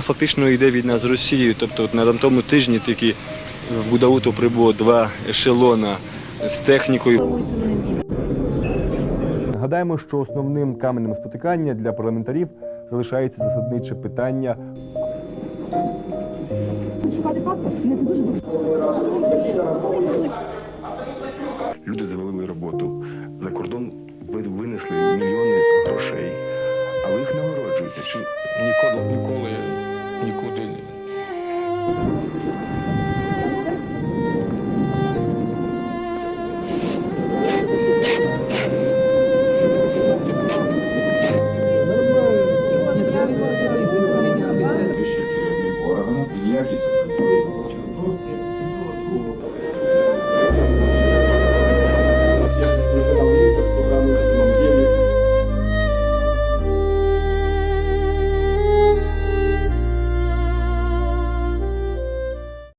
Фактично йде війна з Росією. Тобто на тому тижні тільки в Будауту прибуло два ешелона з технікою. Нагадаємо, що основним каменем спотикання для парламентарів залишається засадниче питання Люди завалили роботу. За кордон ви- винесли мільйони грошей, а ви їх нагороджуєте. Чи Ніколи, ніколи Oranın bir yer kesinlikle.